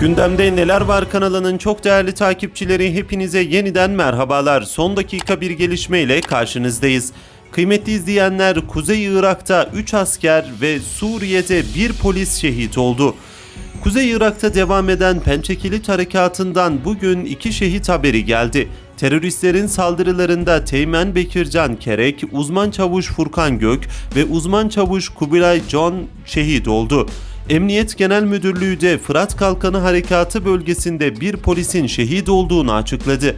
Gündemde Neler Var kanalının çok değerli takipçileri hepinize yeniden merhabalar. Son dakika bir gelişmeyle karşınızdayız. Kıymetli izleyenler Kuzey Irak'ta 3 asker ve Suriye'de 1 polis şehit oldu. Kuzey Irak'ta devam eden Pençekilit Harekatı'ndan bugün iki şehit haberi geldi. Teröristlerin saldırılarında Teğmen Bekircan Kerek, uzman çavuş Furkan Gök ve uzman çavuş Kubilay John şehit oldu. Emniyet Genel Müdürlüğü de Fırat Kalkanı Harekatı bölgesinde bir polisin şehit olduğunu açıkladı.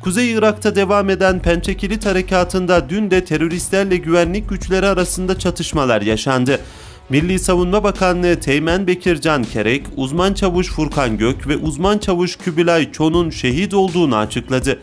Kuzey Irak'ta devam eden Pençekilit Harekatı'nda dün de teröristlerle güvenlik güçleri arasında çatışmalar yaşandı. Milli Savunma Bakanlığı Teğmen Bekircan Kerek, uzman çavuş Furkan Gök ve uzman çavuş Kübülay Çon'un şehit olduğunu açıkladı.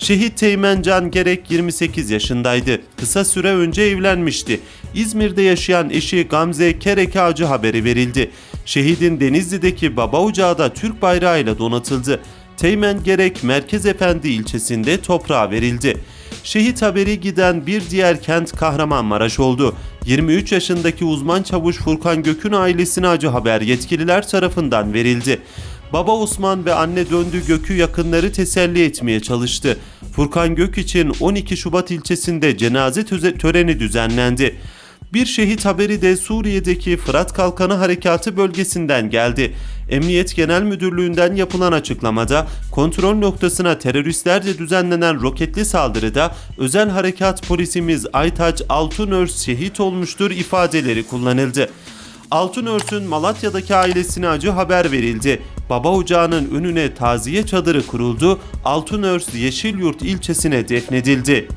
Şehit Teğmen Can Gerek 28 yaşındaydı. Kısa süre önce evlenmişti. İzmir'de yaşayan eşi Gamze Kerek Ağacı haberi verildi. Şehidin Denizli'deki baba ocağı da Türk bayrağıyla donatıldı. Teğmen Gerek Merkez Efendi ilçesinde toprağa verildi. Şehit haberi giden bir diğer kent Kahramanmaraş oldu. 23 yaşındaki uzman çavuş Furkan Gök'ün ailesine acı haber yetkililer tarafından verildi. Baba Osman ve anne döndü Gök'ü yakınları teselli etmeye çalıştı. Furkan Gök için 12 Şubat ilçesinde cenaze töreni düzenlendi. Bir şehit haberi de Suriye'deki Fırat Kalkanı Harekatı bölgesinden geldi. Emniyet Genel Müdürlüğü'nden yapılan açıklamada kontrol noktasına teröristlerce düzenlenen roketli saldırıda özel harekat polisimiz Aytaç Altunörs şehit olmuştur ifadeleri kullanıldı. Altınörs'ün Malatya'daki ailesine acı haber verildi. Baba ocağının önüne taziye çadırı kuruldu. Altınörs Yeşilyurt ilçesine defnedildi.